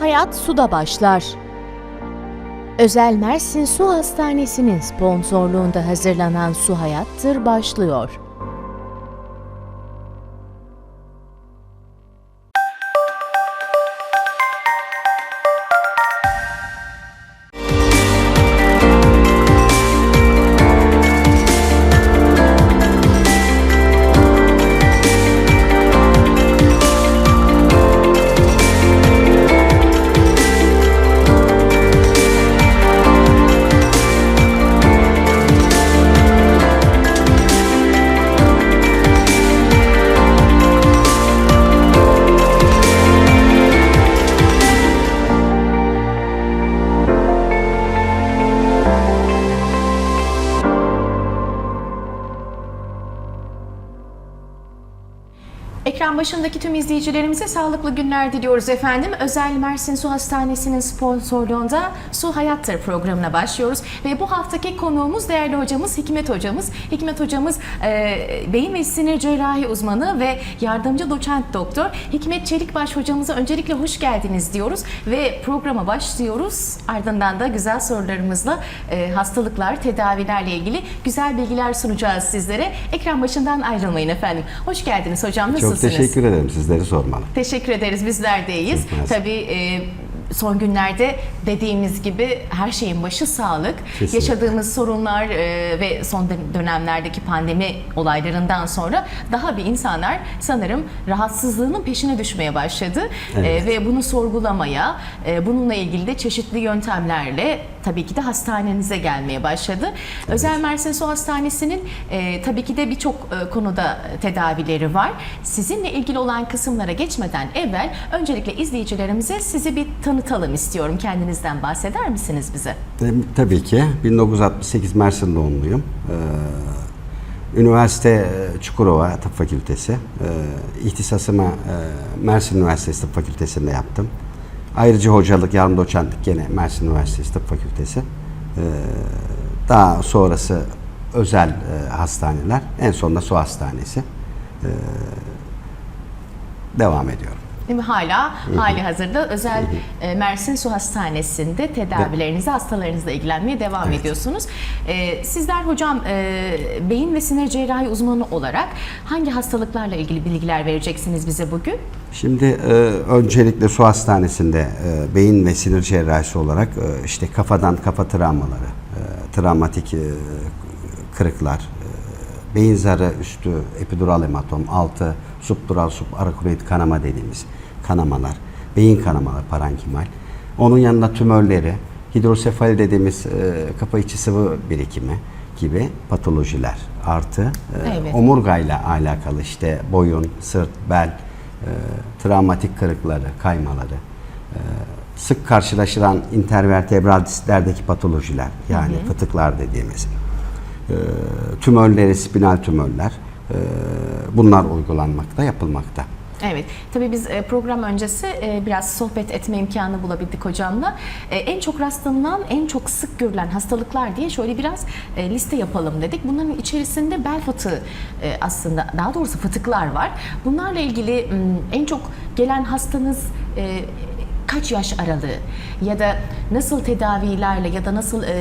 Hayat suda başlar. Özel Mersin Su Hastanesi'nin sponsorluğunda hazırlanan Su Hayattır başlıyor. Ekran başındaki tüm izleyicilerimize sağlıklı günler diliyoruz efendim. Özel Mersin Su Hastanesi'nin sponsorluğunda Su Hayattır programına başlıyoruz. Ve bu haftaki konuğumuz değerli hocamız Hikmet hocamız. Hikmet hocamız e, beyin ve sinir cerrahi uzmanı ve yardımcı doçent doktor. Hikmet Çelikbaş hocamıza öncelikle hoş geldiniz diyoruz. Ve programa başlıyoruz. Ardından da güzel sorularımızla e, hastalıklar, tedavilerle ilgili güzel bilgiler sunacağız sizlere. Ekran başından ayrılmayın efendim. Hoş geldiniz hocam. Nasılsınız? Çok teşekkür ederim sizleri sormalı. Teşekkür ederiz. Bizler de iyiyiz. Çok mersi. Tabii e, son günlerde dediğimiz gibi her şeyin başı sağlık. Kesinlikle. Yaşadığımız sorunlar e, ve son dön- dönemlerdeki pandemi olaylarından sonra daha bir insanlar sanırım rahatsızlığının peşine düşmeye başladı. Evet. E, ve bunu sorgulamaya, e, bununla ilgili de çeşitli yöntemlerle tabii ki de hastanenize gelmeye başladı. Özel Mersin Su Hastanesi'nin e, tabii ki de birçok e, konuda tedavileri var. Sizinle ilgili olan kısımlara geçmeden evvel öncelikle izleyicilerimize sizi bir tanıtalım istiyorum. Kendinizden bahseder misiniz bize? Tabii ki 1968 Mersin doğumluyum. Ee, Üniversite e, Çukurova Tıp Fakültesi. Ee, e, Mersin Üniversitesi Tıp Fakültesi'nde yaptım. Ayrıca hocalık, yarım doçentlik gene Mersin Üniversitesi Tıp Fakültesi. Ee, Daha sonrası özel e, hastaneler. En sonunda su hastanesi. Ee, Devam ediyorum. Değil mi? Hala hali hazırda özel e, Mersin Su Hastanesi'nde tedavilerinize, hastalarınızla ilgilenmeye devam ediyorsunuz. E, sizler hocam e, beyin ve sinir cerrahi uzmanı olarak hangi hastalıklarla ilgili bilgiler vereceksiniz bize bugün? Şimdi e, öncelikle su hastanesinde e, beyin ve sinir cerrahisi olarak e, işte kafadan kafa travmaları, e, travmatik e, kırıklar, e, beyin zarı üstü epidural hematom, altı subdural subaraknoid kanama dediğimiz kanamalar, beyin kanamaları parenkimal. Onun yanında tümörleri, hidrosefali dediğimiz e, kafa içi sıvı birikimi gibi patolojiler artı e, Evet. omurgayla alakalı işte boyun, sırt, bel, e, travmatik kırıkları, kaymaları, e, sık karşılaşılan intervertebral disklerdeki patolojiler yani fıtıklar dediğimiz, e, tümörleri, spinal tümörler e, bunlar uygulanmakta, yapılmakta. Evet, tabii biz e, program öncesi e, biraz sohbet etme imkanı bulabildik hocamla. E, En çok rastlanılan, en çok sık görülen hastalıklar diye şöyle biraz liste yapalım dedik. Bunların içerisinde bel fıtığı aslında, daha doğrusu fıtıklar var. Bunlarla ilgili en çok gelen hastanız kaç yaş aralığı ya da nasıl tedavilerle ya da nasıl e,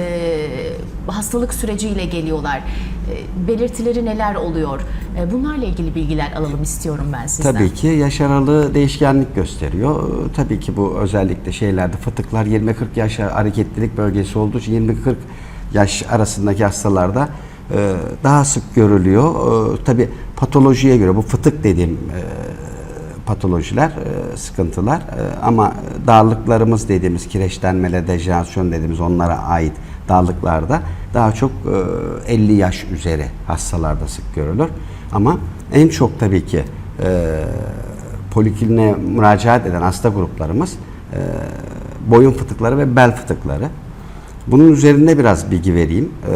hastalık süreciyle geliyorlar? E, belirtileri neler oluyor? E, bunlarla ilgili bilgiler alalım istiyorum ben sizden. Tabii ki yaş aralığı değişkenlik gösteriyor. Tabii ki bu özellikle şeylerde fıtıklar 20-40 yaş hareketlilik bölgesi olduğu için 20-40 yaş arasındaki hastalarda daha sık görülüyor. Tabii patolojiye göre bu fıtık dediğim patolojiler, e, sıkıntılar e, ama dağlıklarımız dediğimiz kireçlenmeler, dejenerasyon dediğimiz onlara ait dağlıklarda daha çok e, 50 yaş üzeri hastalarda sık görülür. Ama en çok tabii ki e, polikliniğe müracaat eden hasta gruplarımız e, boyun fıtıkları ve bel fıtıkları. Bunun üzerinde biraz bilgi vereyim. E,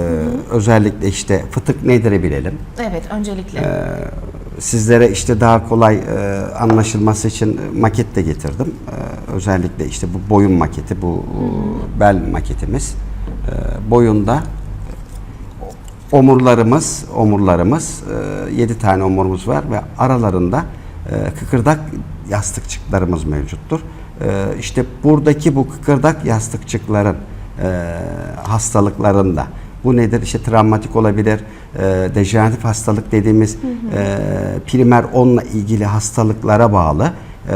özellikle işte fıtık nedir bilelim. Evet, öncelikle. Ee, Sizlere işte daha kolay e, anlaşılması için maket de getirdim. Ee, özellikle işte bu boyun maketi, bu bel maketimiz. Ee, boyunda omurlarımız, omurlarımız, 7 tane omurumuz var ve aralarında e, kıkırdak yastıkçıklarımız mevcuttur. e, işte buradaki bu kıkırdak yastıkçıkların e, hastalıklarında bu nedir? İşte travmatik olabilir, e, dejeneratif hastalık dediğimiz e, primer onunla ilgili hastalıklara bağlı e,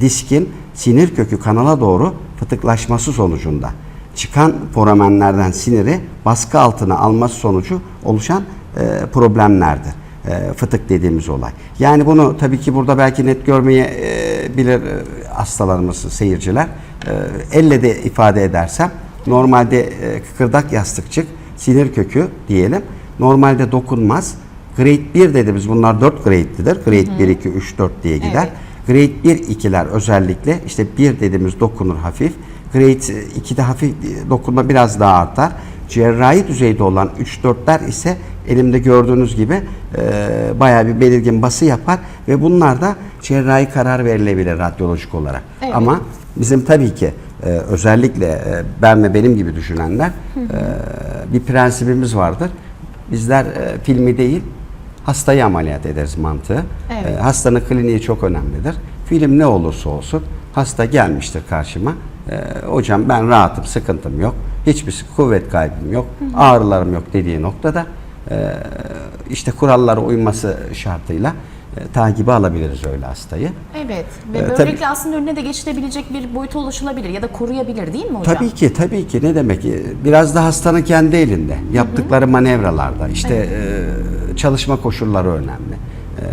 diskin sinir kökü kanala doğru fıtıklaşması sonucunda çıkan foramenlerden siniri baskı altına alması sonucu oluşan e, problemlerdir. E, fıtık dediğimiz olay. Yani bunu tabii ki burada belki net görmeye e, bilir e, hastalarımız, seyirciler. E, elle de ifade edersem normalde e, kıkırdak yastıkçık, sinir kökü diyelim. Normalde dokunmaz. Grade 1 dediğimiz bunlar 4 grade'lidir. Grade 1, 2, 3, 4 diye gider. Evet. Grade 1, 2'ler özellikle işte 1 dediğimiz dokunur hafif. Grade 2'de hafif dokunma biraz daha artar. Cerrahi düzeyde olan 3-4'ler ise elimde gördüğünüz gibi e, bayağı bir belirgin bası yapar ve bunlar da cerrahi karar verilebilir radyolojik olarak. Evet. Ama bizim tabii ki e, özellikle e, ben ve benim gibi düşünenler e, bir prensibimiz vardır. Bizler e, filmi değil hastayı ameliyat ederiz mantığı. Evet. E, hastanın kliniği çok önemlidir. Film ne olursa olsun hasta gelmiştir karşıma. E, hocam ben rahatım, sıkıntım yok. Hiçbir kuvvet kaybım yok. Ağrılarım yok dediği noktada e, işte kurallara uyması şartıyla takibi alabiliriz öyle hastayı. Evet. Ve Ee, böylelikle tabii- aslında önüne de geçilebilecek bir boyuta ulaşılabilir ya da koruyabilir değil mi hocam? Tabii ki, tabii ki. Ne demek? Ee, Biraz da hastanın kendi elinde. Yaptıkları manevralarda. işte e, çalışma koşulları önemli. E,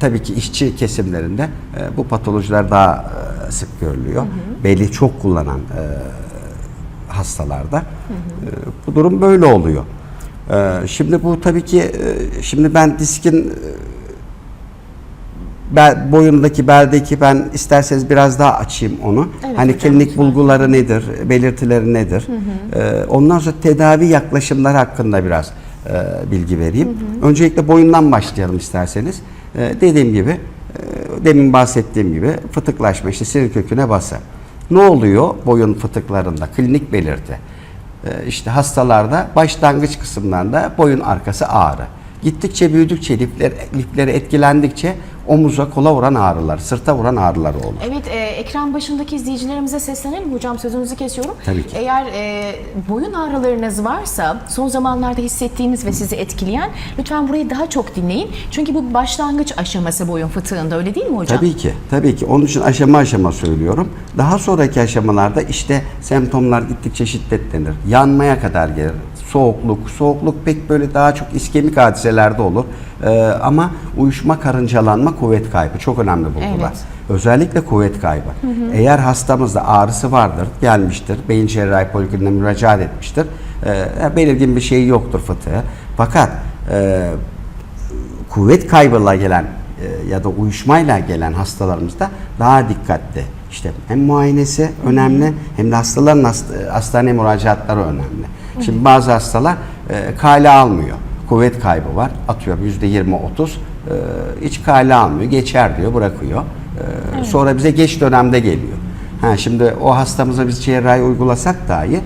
tabii ki işçi kesimlerinde e, bu patolojiler daha e, sık görülüyor. Belli çok kullanan e, hastalarda. E, bu durum böyle oluyor. E, şimdi bu tabii ki e, şimdi ben diskin e, bel, boyundaki beldeki ben isterseniz biraz daha açayım onu. Evet hani klinik bulguları nedir, belirtileri nedir? Ee, ondan sonra tedavi yaklaşımları hakkında biraz e, bilgi vereyim. Öncelikle boyundan başlayalım isterseniz. Ee, dediğim gibi, e, demin bahsettiğim gibi fıtıklaşma, işte sinir köküne bası. Ne oluyor boyun fıtıklarında? Klinik belirti. Ee, işte hastalarda başlangıç kısımlarında boyun arkası ağrı. Gittikçe büyüdükçe lifler, lifleri etkilendikçe omuza kola vuran ağrılar, sırta vuran ağrılar olur. Evet, e, ekran başındaki izleyicilerimize seslenelim. Hocam sözünüzü kesiyorum. Tabii ki. Eğer e, boyun ağrılarınız varsa, son zamanlarda hissettiğiniz ve sizi etkileyen, lütfen burayı daha çok dinleyin. Çünkü bu başlangıç aşaması boyun fıtığında, öyle değil mi hocam? Tabii ki, tabii ki. Onun için aşama aşama söylüyorum. Daha sonraki aşamalarda işte semptomlar gittikçe şiddetlenir. Yanmaya kadar gelir. Soğukluk, soğukluk pek böyle daha çok iskemik hadiselerde olur. Ee, ama uyuşma, karıncalanma, kuvvet kaybı çok önemli bulgular. Evet. Özellikle kuvvet kaybı. Eğer hastamızda ağrısı vardır, gelmiştir, beyin cerrahi polikliniğine müracaat etmiştir. Ee, belirgin bir şey yoktur fıtığı. Fakat e, kuvvet kaybıyla gelen e, ya da uyuşmayla gelen hastalarımızda daha dikkatli. İşte hem muayenesi önemli hem de hastaların hast- hastaneye müracaatları önemli. Şimdi bazı hastalar e, kale almıyor. Kuvvet kaybı var. Atıyor %20-30. E, hiç kale almıyor. Geçer diyor bırakıyor. E, Sonra bize geç dönemde geliyor. Ha, şimdi o hastamıza biz cerrahi uygulasak dahi e,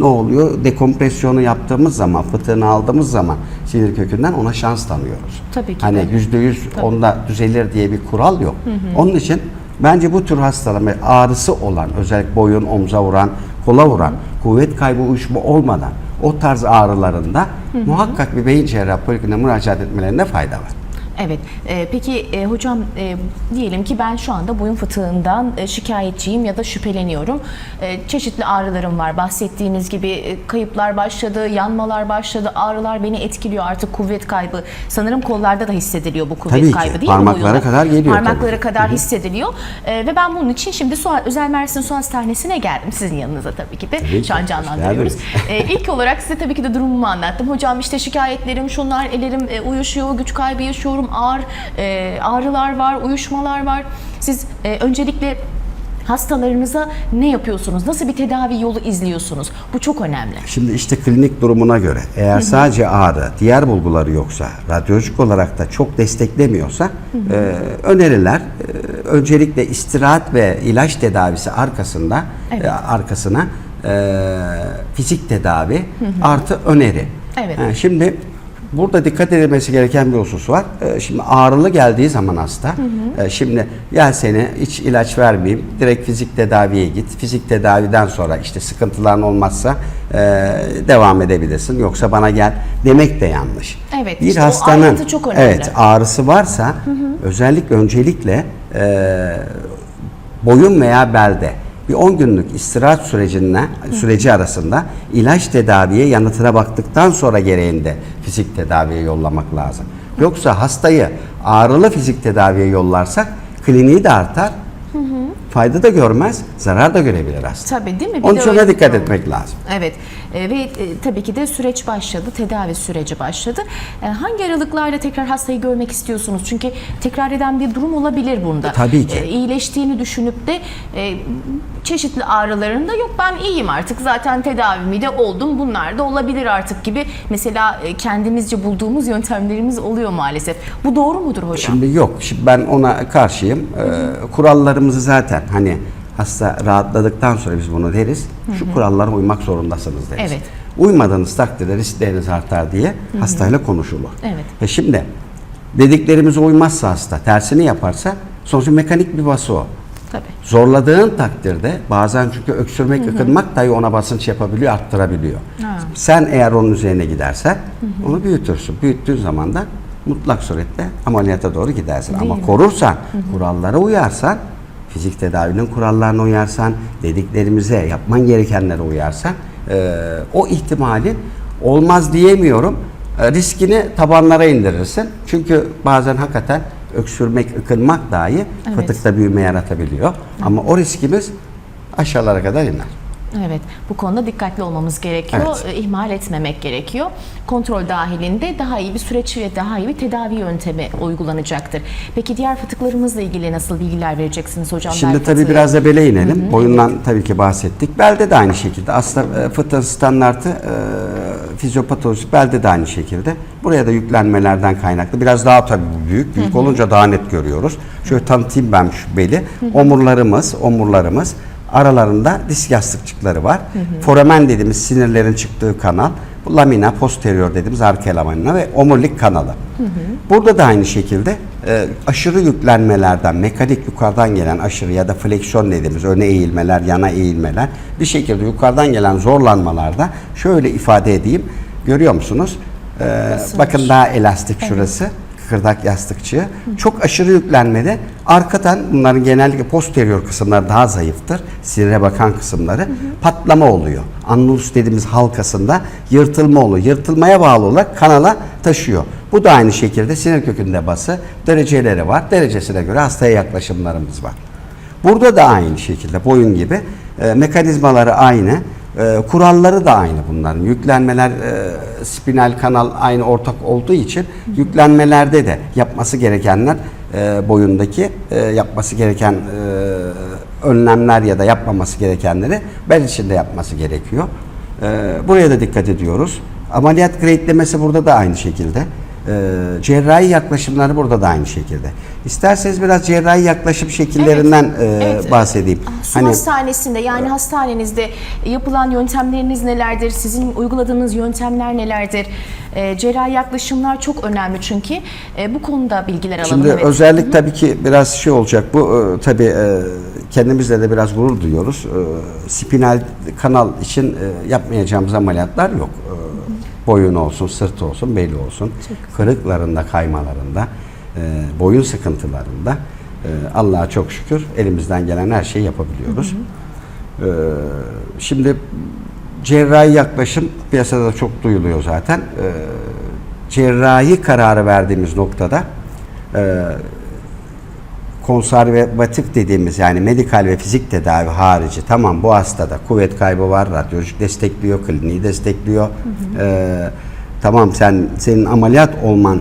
ne oluyor? Dekompresyonu yaptığımız zaman, fıtığını aldığımız zaman sinir kökünden ona şans tanıyoruz. Tabii ki Hani de. yüzde yüz onda düzelir diye bir kural yok. Onun için bence bu tür hastalar ağrısı olan, özellikle boyun, omza vuran, kola vuran, kuvvet kaybı uyuşma olmadan o tarz ağrılarında muhakkak bir beyin cerrahı polikliniğine müracaat etmelerinde fayda var. Evet. E, peki e, hocam e, diyelim ki ben şu anda boyun fıtığından e, şikayetçiyim ya da şüpheleniyorum. E, çeşitli ağrılarım var. Bahsettiğiniz gibi e, kayıplar başladı, yanmalar başladı, ağrılar beni etkiliyor artık kuvvet kaybı. Sanırım kollarda da hissediliyor bu kuvvet Tabii ki. kaybı değil Parmaklara mi? boyunda? kadar geliyor Parmaklara tabii. kadar hissediliyor. E, ve ben bunun için şimdi Su, Özel Mersin Su Hastanesi'ne geldim. Sizin yanınıza tabii ki de. Tabii. Şu an canlandırıyoruz. E, ilk olarak size tabii ki de durumumu anlattım. Hocam işte şikayetlerim şunlar, ellerim e, uyuşuyor, güç kaybı yaşıyorum, ağır e, ağrılar var, uyuşmalar var. Siz e, öncelikle hastalarınıza ne yapıyorsunuz? Nasıl bir tedavi yolu izliyorsunuz? Bu çok önemli. Şimdi işte klinik durumuna göre eğer sadece ağrı, diğer bulguları yoksa, radyolojik olarak da çok desteklemiyorsa e, öneriler e, öncelikle istirahat ve ilaç tedavisi arkasında Evet. e, arkasına e, fizik tedavi artı öneri. Evet. Ha, şimdi Burada dikkat edilmesi gereken bir husus var. Ee, Şimdi ağrılı geldiği zaman hasta, e, şimdi gel seni hiç ilaç vermeyeyim, direkt fizik tedaviye git. Fizik tedaviden sonra işte sıkıntıların olmazsa e, devam edebilirsin. Yoksa bana gel demek de yanlış. Evet, işte o ayrıntı çok önemli. evet ağrısı varsa özellikle öncelikle e, boyun veya belde bir 10 günlük istirahat sürecinde süreci arasında ilaç tedaviye yanıtına baktıktan sonra gereğinde fizik tedaviye yollamak lazım. Yoksa hastayı ağrılı fizik tedaviye yollarsak kliniği de artar. Fayda da görmez, zarar da görebilir hasta. Tabii değil mi? Bir Onun de için ona dikkat etmek lazım. Evet E, ve e, tabii ki de süreç başladı, tedavi süreci başladı. E, hangi aralıklarla tekrar hastayı görmek istiyorsunuz? Çünkü tekrar eden bir durum olabilir bunda. Tabii ki. E, iyileştiğini düşünüp de e, çeşitli ağrılarında yok ben iyiyim artık zaten tedavimi de oldum bunlar da olabilir artık gibi mesela e, kendimizce bulduğumuz yöntemlerimiz oluyor maalesef. Bu doğru mudur hocam? Şimdi yok. Şimdi ben ona karşıyım. Ee, kurallarımızı zaten hani hasta rahatladıktan sonra biz bunu deriz. Şu kurallara uymak zorundasınız deriz. Evet. Uymadığınız takdirde riskleriniz artar diye hastayla konuşulur. Evet. E şimdi dediklerimize uymazsa hasta, tersini yaparsa sonuçta mekanik bir bası o. Tabii. Zorladığın takdirde bazen çünkü öksürmek, ıkınmak dahi ona basınç yapabiliyor, arttırabiliyor. Ha. Sen eğer onun üzerine gidersen onu büyütürsün. Büyüttüğün zaman da mutlak surette ameliyata doğru gidersin. Ama mi? korursan, kurallara uyarsan, fizik tedavinin kurallarına uyarsan, dediklerimize, yapman gerekenlere uyarsan e, o ihtimalin olmaz diyemiyorum. E, riskini tabanlara indirirsin. Çünkü bazen hakikaten öksürmek, ıkınmak dahi Evet. fıtıkta büyüme yaratabiliyor. Ama o riskimiz aşağılara kadar iner. Evet, bu konuda dikkatli olmamız gerekiyor, Evet. e, ihmal etmemek gerekiyor. Kontrol dahilinde daha iyi bir süreç ve daha iyi bir tedavi yöntemi uygulanacaktır. Peki diğer fıtıklarımızla ilgili nasıl bilgiler vereceksiniz hocam? Şimdi Bel tabii fıtığı. biraz da bele inelim. Boyundan tabii ki bahsettik. Belde de aynı şekilde. Aslında e, fıtığın standartı e, fizyopatolojisi belde de aynı şekilde. Buraya da yüklenmelerden kaynaklı. Biraz daha tabii büyük. Büyük olunca daha net görüyoruz. Şöyle tanıtayım ben şu beli. Omurlarımız, omurlarımız aralarında disk yastıkçıkları var. Foramen dediğimiz sinirlerin çıktığı kanal. Bu lamina posterior dediğimiz arka lamina ve omurilik kanalı. Burada da aynı şekilde e, aşırı yüklenmelerden, mekanik yukarıdan gelen aşırı ya da fleksiyon dediğimiz öne eğilmeler, yana eğilmeler bir şekilde yukarıdan gelen zorlanmalarda şöyle ifade edeyim. Görüyor musunuz? E, bakın daha elastik şurası kıkırdak yastıkçığı. Çok aşırı yüklenmede arkadan bunların genellikle posterior kısımları daha zayıftır. Sinire bakan kısımları patlama oluyor. Annulus dediğimiz halkasında yırtılma oluyor. Yırtılmaya bağlı olarak kanala taşıyor. Bu da aynı şekilde sinir kökünde bası dereceleri var. Derecesine göre hastaya yaklaşımlarımız var. Burada da aynı şekilde boyun gibi e, mekanizmaları aynı. E, kuralları da aynı bunların. Yüklenmeler e, spinal kanal aynı ortak olduğu için yüklenmelerde de yapması gerekenler e, boyundaki e, yapması gereken e, önlemler ya da yapmaması gerekenleri bel içinde yapması gerekiyor. E, buraya da dikkat ediyoruz. Ameliyat grade'lemesi burada da aynı şekilde. Ee, cerrahi yaklaşımları burada da aynı şekilde. İsterseniz biraz cerrahi yaklaşım şekillerinden e, evet. bahsedeyim. Su Hani hastanesinde yani hastanenizde yapılan yöntemleriniz nelerdir? Sizin uyguladığınız yöntemler nelerdir? E, cerrahi yaklaşımlar çok önemli çünkü. E, bu konuda bilgiler alalım. şimdi evet. özellik tabii ki biraz şey olacak. Bu e, tabii e, kendimizle de biraz gurur duyuyoruz. E, spinal kanal için e, yapmayacağımız ameliyatlar yok. E, boyun olsun, sırt olsun, beli olsun. Kırıklarında, kaymalarında, e, boyun sıkıntılarında e, Allah'a çok şükür elimizden gelen her şeyi yapabiliyoruz. Ee, şimdi cerrahi yaklaşım piyasada da çok duyuluyor zaten. Ee, cerrahi kararı verdiğimiz noktada e, konservatif dediğimiz yani medikal ve fizik tedavi harici tamam bu hastada kuvvet kaybı var, radyolojik destekliyor, kliniği destekliyor. Ee, tamam sen senin ameliyat olman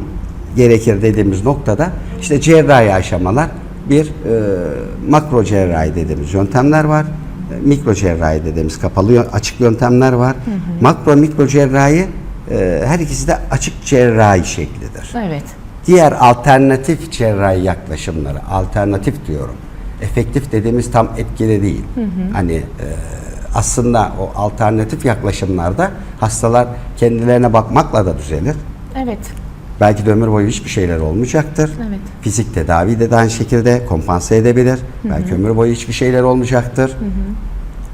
gerekir dediğimiz noktada işte cerrahi aşamalar bir e, makro cerrahi dediğimiz yöntemler var. E, Mikro cerrahi dediğimiz kapalı açık yöntemler var. Makro mikro cerrahi e, her ikisi de açık cerrahi şeklidir. Evet. Diğer alternatif cerrahi yaklaşımları, alternatif diyorum. Efektif dediğimiz tam etkili değil. Hani e, aslında o alternatif yaklaşımlarda hastalar kendilerine bakmakla da düzelir. Evet. Belki de ömür boyu hiçbir şeyler olmayacaktır. Evet. Fizik tedavi de aynı şekilde kompanse edebilir. Belki ömür boyu hiçbir şeyler olmayacaktır.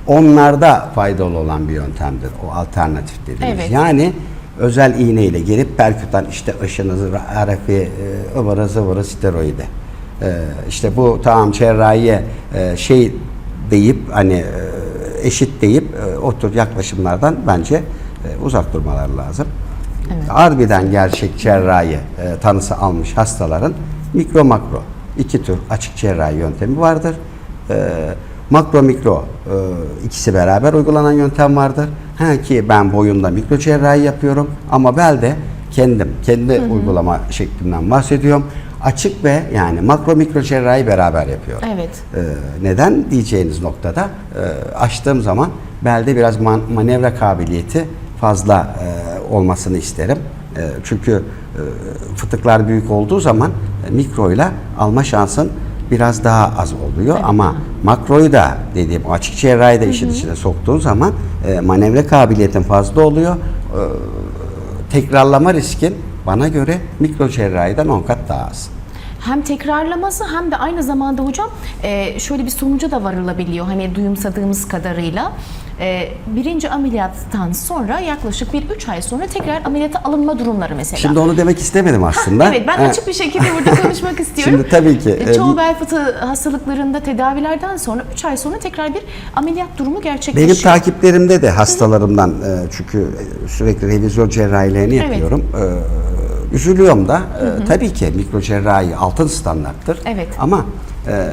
Onlarda faydalı olan bir yöntemdir o alternatif dediğimiz. Evet. Yani özel iğne ile gelip perkütan işte ışınızı, RF'i, e, ıvırı zıvırı steroidi. E, işte bu tamam cerrahiye e, şey deyip hani e, eşit deyip e, o tür yaklaşımlardan bence e, uzak durmaları lazım. Harbiden gerçek cerrahi e, tanısı almış hastaların mikro makro iki tür açık cerrahi yöntemi vardır. E, makro mikro e, ikisi beraber uygulanan yöntem vardır. Ha ki ben boyunda mikro cerrahi yapıyorum ama belde kendim kendi uygulama şeklimden bahsediyorum. Açık ve yani makro mikro cerrahi beraber yapıyorum. Evet. Ee, neden diyeceğiniz noktada e, açtığım zaman belde biraz man- manevra kabiliyeti fazla e, olmasını isterim. E, çünkü e, fıtıklar büyük olduğu zaman e, mikroyla alma şansın biraz daha az oluyor ama makroyu da dediğim açık cerrahi de işin içine soktuğun zaman e, manevra kabiliyetin fazla oluyor. E, tekrarlama riskin bana göre mikro cerrahiden 10 kat daha az. Hem tekrarlaması hem de aynı zamanda hocam e, şöyle bir sonuca da varılabiliyor. Hani duyumsadığımız kadarıyla e, birinci ameliyattan sonra yaklaşık bir üç ay sonra tekrar ameliyata alınma durumları mesela. Şimdi onu demek istemedim aslında. Evet ben Ha. açık bir şekilde burada konuşmak istiyorum. Şimdi tabii ki, E, e, Çoğu bel fıtığı hastalıklarında tedavilerden sonra 3 ay sonra tekrar bir ameliyat durumu gerçekleşiyor. Benim takiplerimde de hastalarımdan e, çünkü e, sürekli revizyon cerrahilerini Evet. yapıyorum. E, Üzülüyorum da e, tabii ki mikro cerrahi altın standarttır. Evet. Ama e,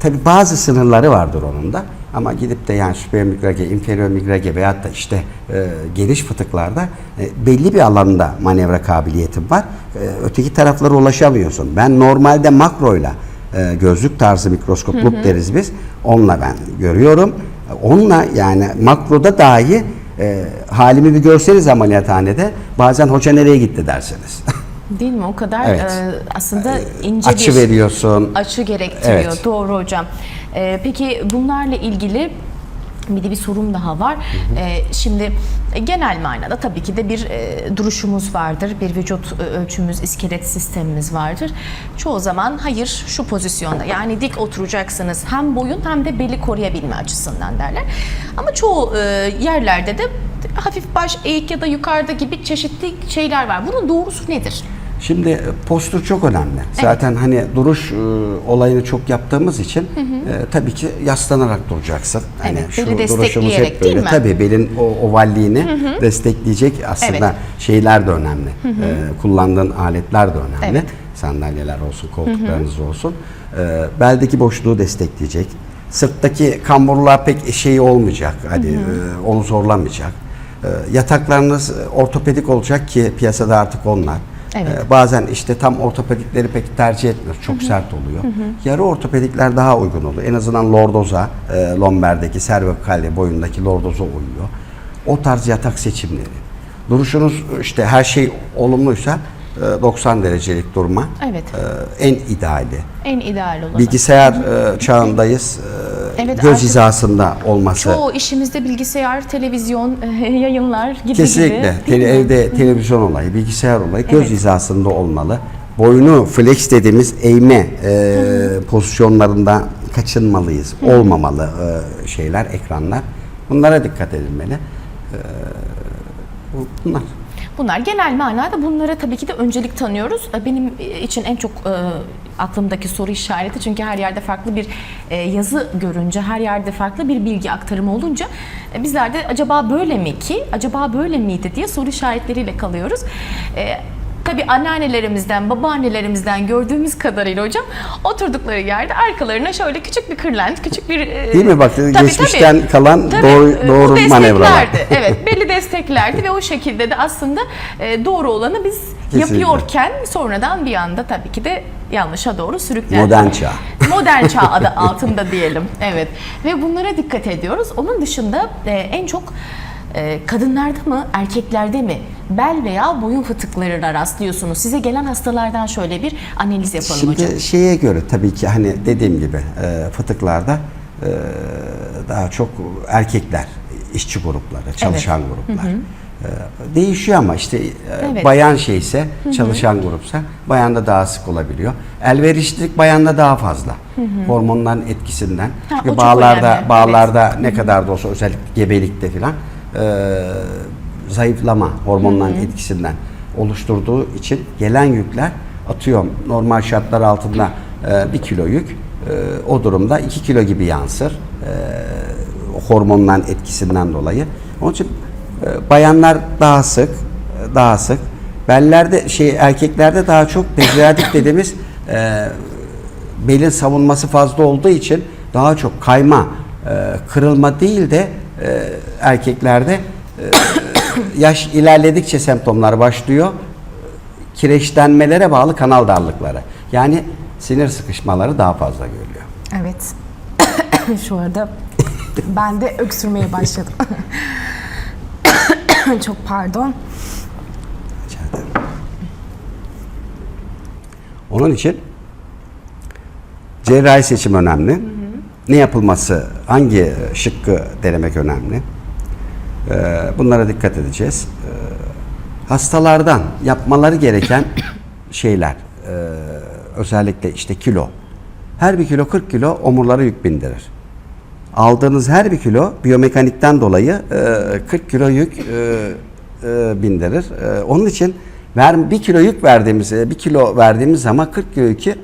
tabii bazı sınırları vardır onun da. Ama gidip de yani süper migrage, inferior migrage veyahut da işte e, geniş fıtıklarda e, belli bir alanda manevra kabiliyetim var. E, öteki taraflara ulaşamıyorsun. Ben normalde makroyla e, gözlük tarzı mikroskop loop deriz biz. Onunla ben görüyorum. Onunla yani makroda dahi e, halimi bir görseniz ameliyathanede bazen hoca nereye gitti dersiniz. Değil mi? O kadar Evet. e, aslında ince Açı bir veriyorsun. açı gerektiriyor. Evet. Doğru hocam. E, peki bunlarla ilgili bir de bir sorum daha var. E, şimdi e, genel manada tabii ki de bir e, duruşumuz vardır, bir vücut e, ölçümüz, iskelet sistemimiz vardır. Çoğu zaman hayır şu pozisyonda yani dik oturacaksınız hem boyun hem de beli koruyabilme açısından derler. Ama çoğu e, yerlerde de hafif baş eğik ya da yukarıda gibi çeşitli şeyler var. Bunun doğrusu nedir? Şimdi e, postür çok önemli. Zaten hani duruş e, olayını çok yaptığımız için e, tabii ki yaslanarak duracaksın. Hani Evet, beli destekleyerek değil mi? Tabii belin o ovalliğini destekleyecek aslında Evet. şeyler de önemli. E, kullandığın aletler de önemli. Evet. Sandalyeler olsun, koltuklarınız olsun. E, beldeki boşluğu destekleyecek. Sırttaki kamburluğa pek şeyi olmayacak. Hadi e, onu zorlamayacak. E, yataklarınız e, ortopedik olacak ki piyasada artık onlar. Evet. Ee, Bazen işte tam ortopedikleri pek tercih etmiyor. Çok sert oluyor. Yarı ortopedikler daha uygun oluyor. En azından lordoza, e, lomberdeki, servikali boyundaki lordoza uyuyor. O tarz yatak seçimleri. Duruşunuz işte her şey olumluysa e, 90 derecelik durma Evet. e, en ideali. En ideal olanı. Bilgisayar e, çağındayız. Evet, göz hizasında olması. Çoğu işimizde bilgisayar, televizyon, yayınlar gibi Kesinlikle. gibi. Tele- evde televizyon olayı, bilgisayar olayı göz Evet. hizasında olmalı. Boynu flex dediğimiz eğme e, pozisyonlarında kaçınmalıyız. Olmamalı e, şeyler, ekranlar. Bunlara dikkat edilmeli. E, bu- bunlar. Bunlar genel manada bunlara tabii ki de öncelik tanıyoruz. E, Benim için en çok e, aklımdaki soru işareti çünkü her yerde farklı bir e, yazı görünce, her yerde farklı bir bilgi aktarımı olunca e, bizler de acaba böyle mi ki, acaba böyle miydi diye soru işaretleriyle kalıyoruz. Tabii anneannelerimizden, babaannelerimizden gördüğümüz kadarıyla hocam oturdukları yerde arkalarına şöyle küçük bir kırlent, küçük bir... e, Değil mi? Bak, tabii, geçmişten kalan Tabii, doğru- e, doğru manevralar. Evet, belli desteklerdi ve o şekilde de aslında e, doğru olanı biz Kesinlikle. yapıyorken sonradan bir anda tabii ki de yanlışa doğru sürüklendik. Modern çağ. Modern çağ adı altında diyelim. Evet. Ve bunlara dikkat ediyoruz. Onun dışında e, en çok e, kadınlarda mı, erkeklerde mi bel veya boyun fıtıklarına rastlıyorsunuz? Size gelen hastalardan şöyle bir analiz yapalım Şimdi hocam. şeye göre tabii ki hani dediğim gibi e, fıtıklarda e, daha çok erkekler, işçi grupları, çalışan gruplar. E, değişiyor ama işte e, Evet. bayan şeyse, çalışan grupsa bayanda daha sık olabiliyor. Elverişlilik bayanda daha fazla. Hormonların etkisinden. Ha, Çünkü bağlarda önemli, bağlarda ne kadar da olsa özellikle gebelikte filan e, zayıflama hormonların etkisinden oluşturduğu için gelen yükler atıyorum normal şartlar altında e, bir kilo yük e, o durumda 2 kilo gibi yansır e, hormonların etkisinden dolayı. Onun için e, bayanlar daha sık e, daha sık. Bellerde şey erkeklerde daha çok pezyadik dediğimiz e, belin savunması fazla olduğu için daha çok kayma, e, kırılma değil de e, erkeklerde yaş ilerledikçe semptomlar başlıyor. Kireçlenmelere bağlı kanal darlıkları. Yani sinir sıkışmaları daha fazla görülüyor. Evet. Şu arada ben de öksürmeye başladım. Çok pardon. Onun için cerrahi seçim önemli. Ne yapılması, hangi şıkkı denemek önemli. Ee, Bunlara dikkat edeceğiz. Ee, Hastalardan yapmaları gereken şeyler, ee, özellikle işte kilo. Her bir kilo 40 kilo omurlara yük bindirir. Aldığınız her bir kilo biyomekanikten dolayı e, 40 kilo yük e, e, bindirir. E, onun için ver, bir kilo yük verdiğimiz, e, bir kilo verdiğimiz zaman 40 kilo yükü e,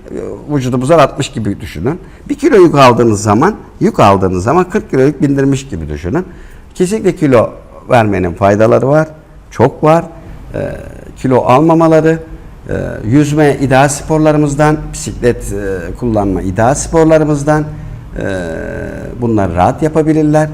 vücudumuza atmış gibi düşünün. Bir kilo yük aldığınız zaman, yük aldığınız zaman 40 kilo yük bindirmiş gibi düşünün. Kesinlikle kilo vermenin faydaları var, çok var. E, kilo almamaları, e, yüzme ideal sporlarımızdan, bisiklet e, kullanma ideal sporlarımızdan e, bunları rahat yapabilirler.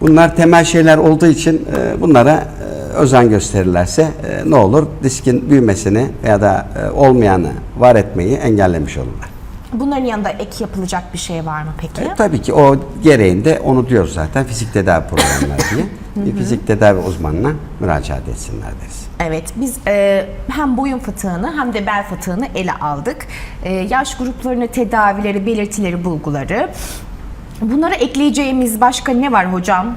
Bunlar temel şeyler olduğu için e, bunlara e, özen gösterirlerse e, ne olur? Diskin büyümesini ya da e, olmayanı var etmeyi engellemiş olurlar. Bunların yanında ek yapılacak bir şey var mı peki? E, tabii ki o gereğinde onu diyoruz zaten fizik tedavi programları diye. Bir fizik tedavi uzmanına müracaat etsinler deriz. Evet, biz e, hem boyun fıtığını hem de bel fıtığını ele aldık. E, yaş gruplarını, tedavileri, belirtileri, bulguları. Bunlara ekleyeceğimiz başka ne var hocam?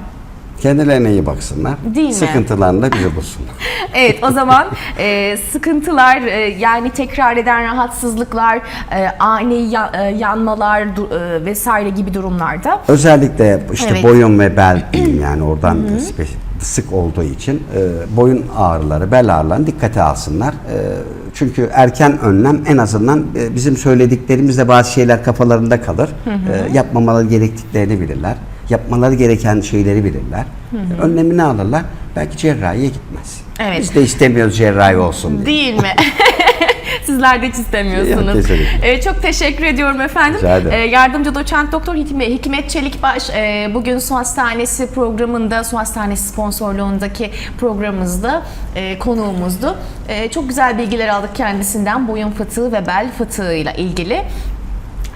Kendilerine iyi baksınlar. Değil mi? Sıkıntılarını da bizi bulsunlar. Evet, o zaman e, sıkıntılar, e, yani tekrar eden rahatsızlıklar, e, ani ya- e, yanmalar e, vesaire gibi durumlarda Özellikle işte Evet. boyun ve bel diyeyim yani oradan sık olduğu için e, boyun ağrıları, bel ağrılarını dikkate alsınlar. E, çünkü erken önlem en azından e, bizim söylediklerimizde bazı şeyler kafalarında kalır. E, yapmamaları gerektiklerini bilirler. Yapmaları gereken şeyleri bilirler. Önlemini alırlar. Belki cerrahiye gitmez. Evet. Biz de istemiyoruz cerrahi olsun diye. Değil mi? Sizler de hiç istemiyorsunuz. Yok. Ee, çok teşekkür ediyorum efendim. Ee, yardımcı doçent doktor Hikmet, Hikmet Çelikbaş e, bugün Su Hastanesi programında, Su Hastanesi sponsorluğundaki programımızda e, konuğumuzdu. E, çok güzel bilgiler aldık kendisinden boyun fıtığı ve bel fıtığıyla ilgili.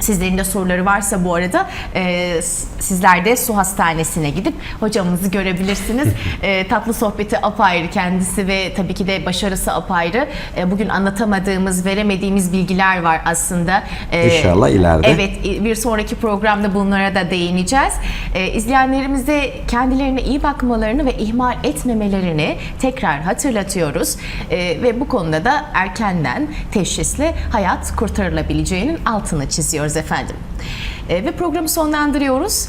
Sizlerin de soruları varsa bu arada e, sizler de su hastanesine gidip hocamızı görebilirsiniz. E, tatlı sohbeti apayrı kendisi ve tabii ki de başarısı apayrı. E, bugün anlatamadığımız, veremediğimiz bilgiler var aslında. E, İnşallah ileride. Evet, bir sonraki programda bunlara da değineceğiz. E, izleyenlerimize kendilerine iyi bakmalarını ve ihmal etmemelerini tekrar hatırlatıyoruz. E, ve bu konuda da erkenden teşhisle hayat kurtarılabileceğinin altını çiziyoruz efendim. E, ve programı sonlandırıyoruz.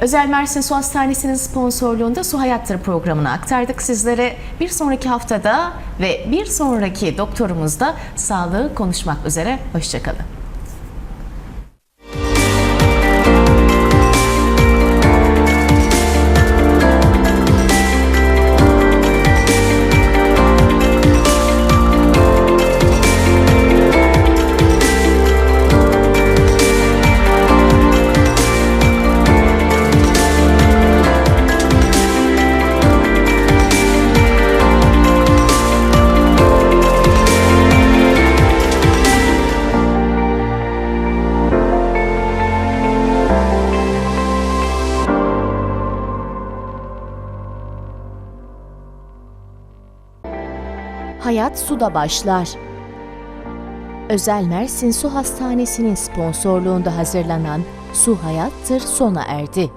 Özel Mersin Su Hastanesi'nin sponsorluğunda Su Hayattır programını aktardık sizlere. Bir sonraki haftada ve bir sonraki doktorumuzda sağlığı konuşmak üzere. Hoşçakalın. Hayat suda başlar. Özel Mersin Su Hastanesi'nin sponsorluğunda hazırlanan Su Hayattır sona erdi.